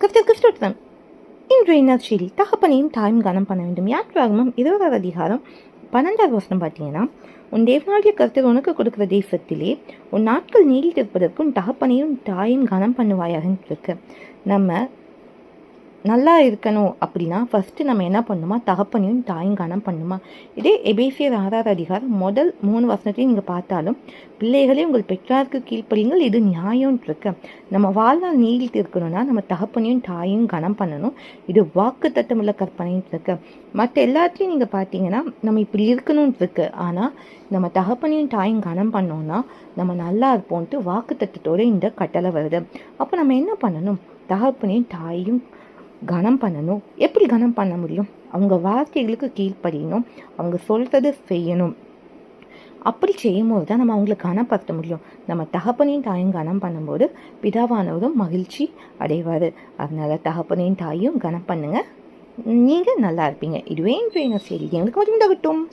கிறிஸ்து கிறிஸ்துவன் இன்றைய நற்செய்தி தகப்பனையும் தாயும் கனம் பண்ண வேண்டும். யாத்ராகமம் இருபதாவது அதிகாரம் பன்னெண்டாவது வருஷம் பார்த்தீங்கன்னா உன் தேவனாகிய கருத்தர் உனக்கு கொடுக்கிற தேசத்திலே உன் நாட்கள் நீடித்திருப்பதற்கு உன் தகப்பனையும் தாயும் கனம் பண்ணுவாயாகன்னு இருக்கு. நம்ம நல்லா இருக்கணும் அப்படின்னா ஃபஸ்ட்டு நம்ம என்ன பண்ணணுமா தகப்பனையும் தாயும் கனம் பண்ணுமா? இதே எபேசியர் ஆறாவது அதிகாரம் முதல் மூணு வசனத்தையும் நீங்கள் பார்த்தாலும் பிள்ளைகளே உங்கள் பெற்றாருக்கு கீழ்ப்படியுங்கள் இது நியாயம் இருக்கு நம்ம வாழ்நாள் நீடித்து இருக்கணும்னா நம்ம தகப்பனையும் தாயும் கனம் பண்ணணும். இது வாக்கு தட்டமுள்ள கற்பனைன்னு மற்ற எல்லாத்தையும் நீங்கள் பார்த்தீங்கன்னா நம்ம இப்படி இருக்கணும்னு இருக்கு ஆனால் நம்ம தகப்பனையும் தாயும் கனம் பண்ணோம்னா நம்ம நல்லா இருப்போம்ட்டு வாக்கு தட்டத்தோட இந்த கட்டளை வருது. அப்போ நம்ம என்ன பண்ணணும்? தகப்பனையும் தாயும் கனம் பண்ணணும். எப்படி கனம் பண்ண முடியும்? அவங்க வார்த்தைகளுக்கு கீழ்ப்படியணும். அவங்க சொல்கிறத செய்யணும். அப்படி செய்யும்போது தான் நம்ம அவங்களை கனப்படுத்த முடியும். நம்ம தகப்பனையும் தாயும் கனம் பண்ணும்போது பிதாவானவரும் மகிழ்ச்சி அடைவார். அதனால் தகப்பனையும் தாயும் கனம் பண்ணுங்கள் நீங்கள் நல்லா இருப்பீங்க. இதுவே இன்றைய செய்தி. எங்களுக்கு மட்டும் தகட்டும்